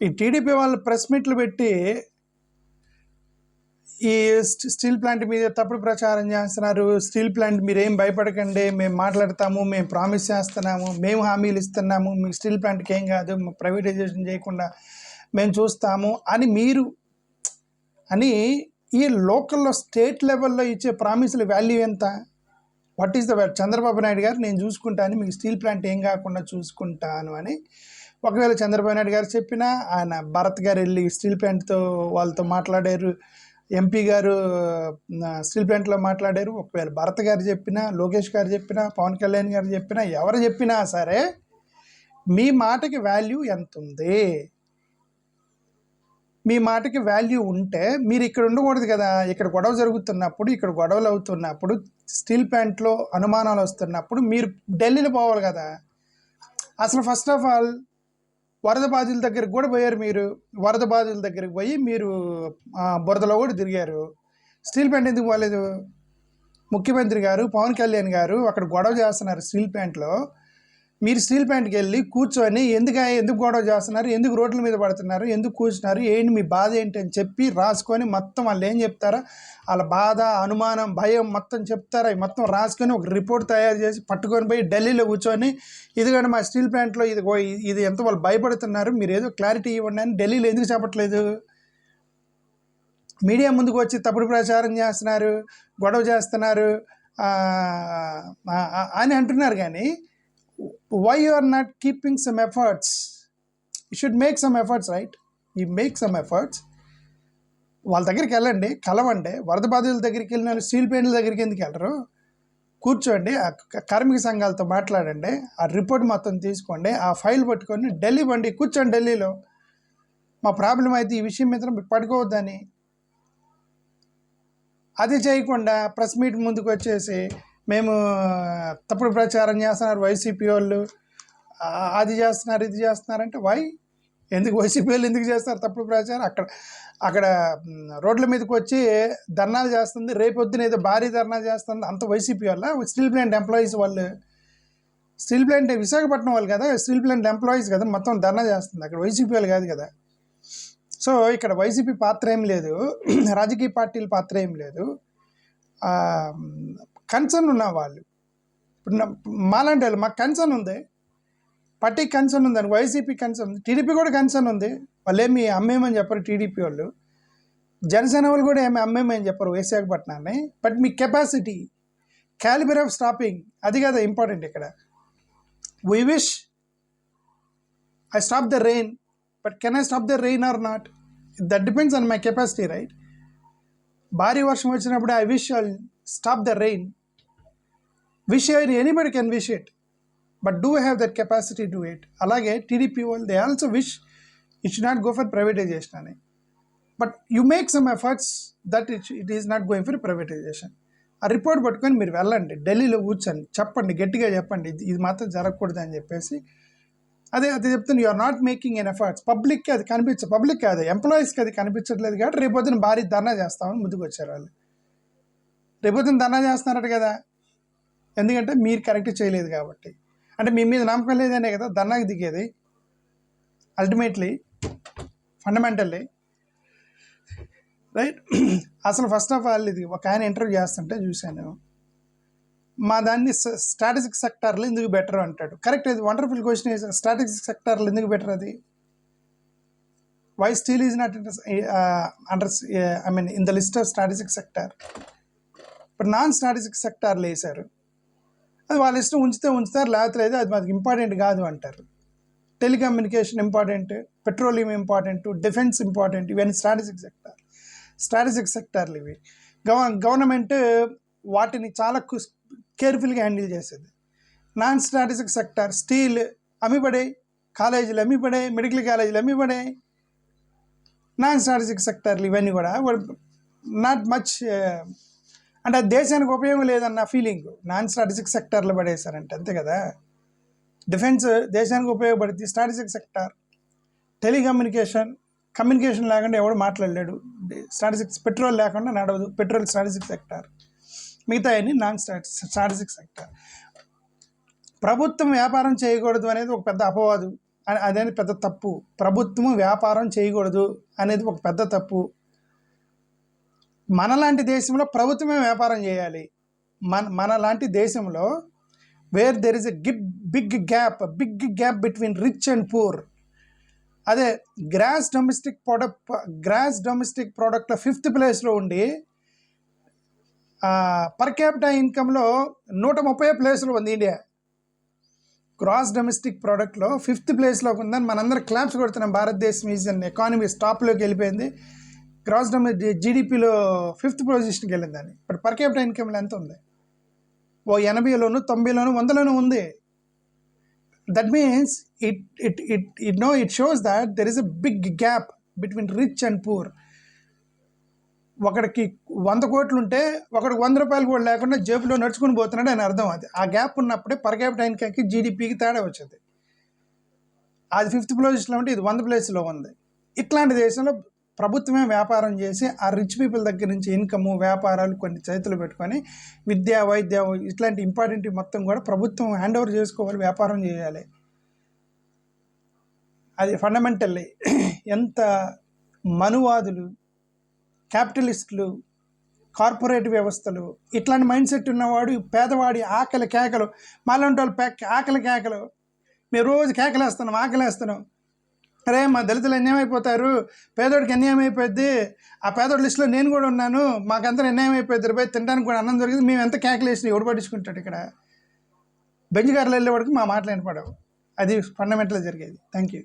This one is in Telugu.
ఈ టీడీపీ వాళ్ళు ప్రెస్ మీట్లు పెట్టి ఈ స్టీల్ ప్లాంట్ మీద తప్పుడు ప్రచారం చేస్తున్నారు. స్టీల్ ప్లాంట్ మీరేం భయపడకండి. మేము మాట్లాడతాము. మేము ప్రామిస్ చేస్తున్నాము. మేము హామీలు ఇస్తున్నాము. మీ స్టీల్ ప్లాంట్కి ఏం కాదు ప్రైవేటైజేషన్ చేయకుండా మేము చూస్తాము అని మీరు అని ఈ లోకల్లో స్టేట్ లెవెల్లో ఇచ్చే ప్రామిసుల వాల్యూ ఎంత? What is the Chandrababu Naidu garu నేను చూసుకుంటాను మీకు స్టీల్ ప్లాంట్ ఏం కాకుండా చూసుకుంటాను అని ఒకవేళ చంద్రబాబు నాయుడు గారు చెప్పినా ఆయన భరత్ గారు వెళ్ళి స్టీల్ ప్లాంట్తో వాళ్ళతో మాట్లాడారు. ఎంపీ గారు స్టీల్ ప్లాంట్లో మాట్లాడారు. ఒకవేళ భరత్ గారు చెప్పినా లోకేష్ గారు చెప్పినా పవన్ కళ్యాణ్ గారు చెప్పినా ఎవరు చెప్పినా సరే మీ మాటకి వాల్యూ ఎంత ఉంది మీ మాటకి వాల్యూ ఉంటే మీరు ఇక్కడ ఉండకూడదు కదా. ఇక్కడ గొడవ జరుగుతున్నప్పుడు ఇక్కడ గొడవలు అవుతున్నప్పుడు స్టీల్ ప్లాంట్లో అనుమానాలు వస్తున్నప్పుడు మీరు ఢిల్లీలో పోవాలి కదా. అసలు ఫస్ట్ ఆఫ్ ఆల్ వరద బాధితుల దగ్గరికి కూడా పోయారు మీరు. వరద బాధితుల దగ్గరికి పోయి మీరు బురదలో కూడా తిరిగారు. స్టీల్ ప్లాంట్ ఎందుకు పోలేదు? ముఖ్యమంత్రి గారు పవన్ కళ్యాణ్ గారు అక్కడ గొడవ చేస్తున్నారు స్టీల్ ప్లాంట్లో. మీరు స్టీల్ ప్లాంట్కి వెళ్ళి కూర్చొని ఎందుకు ఎందుకు గొడవ చేస్తున్నారు ఎందుకు రోడ్ల మీద పడుతున్నారు ఎందుకు కూర్చున్నారు ఏంటి మీ బాధ ఏంటి అని చెప్పి రాసుకొని మొత్తం వాళ్ళు ఏం చెప్తారా? వాళ్ళ బాధ అనుమానం భయం మొత్తం చెప్తారా? మొత్తం రాసుకొని ఒక రిపోర్ట్ తయారు చేసి పట్టుకొని పోయి ఢిల్లీలో కూర్చొని ఇదిగోండి మా స్టీల్ ప్లాంట్లో ఇది ఇది ఎంత వాళ్ళు భయపడుతున్నారు మీరు ఏదో క్లారిటీ ఇవ్వండి అని ఢిల్లీలో ఎందుకు చెప్పట్లేదు? మీడియా ముందుకు వచ్చి తప్పుడు ప్రచారం చేస్తున్నారు గొడవ చేస్తున్నారు అని అంటున్నారు కానీ why you are not keeping some efforts you should make some efforts right you make some efforts వాళ్ళ దగ్గరికి వెళ్ళండి కలవండి. వరద బాధితుల దగ్గరికి వెళ్ళిన వాళ్ళు స్టీల్ పెయింట్ల దగ్గరికి ఎందుకు వెళ్ళరు? కూర్చోండి ఆ కార్మిక సంఘాలతో మాట్లాడండి ఆ రిపోర్ట్ మొత్తం తీసుకోండి ఆ ఫైల్ పట్టుకొని ఢిల్లీ బండి కూర్చోండి ఢిల్లీలో. మా ప్రాబ్లం అయితే ఈ విషయం మీద మీరు పట్టుకోవద్దని. అది చేయకుండా ప్రెస్ మీట్ ముందుకు వచ్చేసి మేము తప్పుడు ప్రచారం చేస్తున్నారు వైసీపీ వాళ్ళు. అది చేస్తున్నారు ఇది చేస్తున్నారు అంటే వై ఎందుకు వైసీపీ వాళ్ళు ఎందుకు చేస్తారు తప్పుడు ప్రచారం? అక్కడ అక్కడ రోడ్ల మీదకి వచ్చి ధర్నాలు చేస్తుంది. రేపొద్దున ఏదో భారీ ధర్నా చేస్తుంది. అంత వైసీపీ వల్ల స్టీల్ ప్లాంట్ ఎంప్లాయీస్ వాళ్ళు. స్టీల్ ప్లాంట్ విశాఖపట్నం వాళ్ళు కదా? స్టీల్ ప్లాంట్ ఎంప్లాయీస్ కదా? మొత్తం ధర్నా చేస్తుంది. అక్కడ వైసీపీ వాళ్ళు కాదు కదా? సో ఇక్కడ వైసీపీ పాత్ర ఏం లేదు. రాజకీయ పార్టీల పాత్ర ఏం లేదు. కన్సర్న్ ఉన్న వాళ్ళు. ఇప్పుడు మాలాంటి వాళ్ళు మాకు కన్సర్న్ ఉంది. పార్టీ కన్సర్న్ ఉందని వైసీపీ కన్సర్న్ ఉంది. టీడీపీ కూడా కన్సర్న్ ఉంది. వాళ్ళు ఏమి అమ్మేమని చెప్పరు టీడీపీ వాళ్ళు. జనసేన వాళ్ళు కూడా ఏమి అమ్మేమని చెప్పరు విశాఖపట్నాన్ని. బట్ మీ కెపాసిటీ క్యాలిబర్ ఆఫ్ స్టాపింగ్ అది కదా ఇంపార్టెంట్ ఇక్కడ. We wish I stop the rain but can I stop the rain are not that depends on my capacity right భారీ వర్షం వచ్చినప్పుడు I wish I stop the rain wish anybody can wish it but do have that capacity to it అలాగే టీడీపీ వాళ్ళు they also wish it should not go for privatisation అని. But you make some efforts that it it is not going for privatisation ఆ రిపోర్ట్ పట్టుకొని మీరు వెళ్ళండి. ఢిల్లీలో కూర్చొని చెప్పండి. గట్టిగా చెప్పండి. ఇది ఇది మాత్రం జరగకూడదు అని చెప్పేసి. అదే అది చెప్తాను are not making an efforts పబ్లిక్కి అది కనిపించ పబ్లిక్ కాదు ఎంప్లాయీస్కి అది కనిపించట్లేదు కాబట్టి రేపొద్దున భారీ ధర్నా చేస్తామని ముందుకు వచ్చారు వాళ్ళు. రేపొద్దున ధర్నా చేస్తున్నారట కదా. ఎందుకంటే మీరు కరెక్ట్ చేయలేదు కాబట్టి. అంటే మీ మీద నమ్మకం లేదనే కదా ధర్నాకి దిగేది. అల్టిమేట్లీ ఫండమెంటల్లీ రైట్ అసలు ఫస్ట్ ఆఫ్ ఆల్ ఇది ఒక ఆయన ఇంటర్వ్యూ చేస్తుంటే చూశాను మా దాన్ని స్ట్రాటజిక్ సెక్టార్లు ఎందుకు బెటర్ అంటాడు. కరెక్ట్ ఇది వండర్ఫుల్ క్వశ్చన్ స్ట్రాటజిక్ సెక్టార్లు ఎందుకు బెటర్ అది? Why steel is not under I mean in the list of strategic sector ఇప్పుడు నాన్ స్ట్రాటజిక్ సెక్టార్లు వేశారు. అది వాళ్ళ ఇష్టం ఉంచితే ఉంచుతారు లేకపోతే అయితే అది మనకి ఇంపార్టెంట్ కాదు అంటారు. Telecommunication important petroleum important defence important ఇవన్నీ స్ట్రాటజిక్ సెక్టార్ స్ట్రాటజిక్ సెక్టార్లు ఇవి. గవ గవర్నమెంట్ వాటిని చాలా కేర్ఫుల్గా హ్యాండిల్ చేసేది. నాన్ స్ట్రాటజిక్ సెక్టార్ స్టీల్ అమ్మిపడే కాలేజీలు అమ్మిపడే మెడికల్ కాలేజీలు అమ్మిపడే నాన్ స్ట్రాటజిక్ సెక్టార్లు ఇవన్నీ కూడా నాట్ మచ్ అంటే దేశానికి ఉపయోగం లేదన్న ఫీలింగ్ నాన్ స్ట్రాటజిక్ సెక్టార్లో పడేశారంటే అంతే కదా? డిఫెన్స్ దేశానికి ఉపయోగపడుతుంది స్ట్రాటజిక్ సెక్టార్ టెలికమ్యూనికేషన్ కమ్యూనికేషన్ లేకుండా ఎవడు మాట్లాడలేడు. స్ట్రాటజిక్ పెట్రోల్ లేకుండా నడవదు. పెట్రోల్ స్ట్రాటజిక్ సెక్టార్ మిగతా అన్ని నాన్ స్ట్రాటజిక్ సెక్టార్ ప్రభుత్వం వ్యాపారం చేయకూడదు అనేది ఒక పెద్ద అపవాదు. అనేది పెద్ద తప్పు. ప్రభుత్వం వ్యాపారం చేయకూడదు అనేది ఒక పెద్ద తప్పు. మనలాంటి దేశంలో ప్రభుత్వమే వ్యాపారం చేయాలి. మన మనలాంటి దేశంలో where there is a gig big gap big gap between rich and poor అదే gross domestic product gross domestic ప్రోడక్ట్లో fifth ప్లేస్లో ఉండి పర్ క్యాపిటల్ ఇన్కంలో నూట ముప్పై ప్లేస్లో ఉంది ఇండియా గ్రాస్ డొమెస్టిక్ ప్రోడక్ట్లో ఫిఫ్త్ ప్లేస్లో ఉందని మనందరం క్లాప్స్ కొడుతున్నాం. భారతదేశం ఈజ్ అన్ ఎకానమీ టాప్లోకి వెళ్ళిపోయింది. గ్రాస్ డొమె జీడిపిలో ఫిఫ్త్ పొజిషన్కి వెళ్ళిందని ఇప్పుడు పర్ క్యాపిటల్ ఇన్కమ్లో ఎంత ఉంది. ఓ ఎనభైలోను తొంభైలోను వందలోనూ ఉంది. That means it it it it no it shows that there is a big gap between rich and poor ఒకడికి వంద కోట్లు ఉంటే ఒకడికి వంద రూపాయలు కూడా లేకుండా జేబులో నడుచుకుని పోతున్నాడు అని అర్థం అది. ఆ గ్యాప్ ఉన్నప్పుడే పర్ క్యాపిటల్ ఇన్కమ్కి జీడిపికి తేడా వచ్చింది. అది ఫిఫ్త్ ప్లేస్లో ఉంటే ఇది వంద ప్లేస్లో ఉంది. ఇట్లాంటి దేశంలో ప్రభుత్వమే వ్యాపారం చేసి ఆ రిచ్ పీపుల్ దగ్గర నుంచి ఇన్కమ్ వ్యాపారాలు కొన్ని చేతులు పెట్టుకొని విద్య వైద్య ఇట్లాంటి ఇంపార్టెంట్ మొత్తం కూడా ప్రభుత్వం హ్యాండ్ ఓవర్ చేసుకోవాలి వ్యాపారం చేయాలి. అది ఫండమెంటల్లీ ఎంత మనువాదులు క్యాపిటలిస్టులు కార్పొరేట్ వ్యవస్థలు ఇట్లాంటి మైండ్ సెట్ ఉన్నవాడు పేదవాడి ఆకలి కేకలు మాలాంటి వాళ్ళు ఆకలి కేకలు. మేము రోజు కేకలేస్తున్నాం ఆకలేస్తున్నాం. అరే మా దళితులు అన్యాయం అయిపోతారు పేదోడికి అన్యాయం అయిపోద్ది ఆ పేదోడి లిస్టులో నేను కూడా ఉన్నాను. మాకంతా అన్యాయం అయిపోద్ది రూపాయి తినడానికి కూడా అన్నం దొరికింది. మేము ఎంత కేకలేసి ఎవడు పట్టించుకుంటాడు ఇక్కడ? బెంచ్ గారులు వెళ్ళేవాడికి మా మాటలు వినపడవు. అది ఫండమెంటల్ జరిగేది. Thank you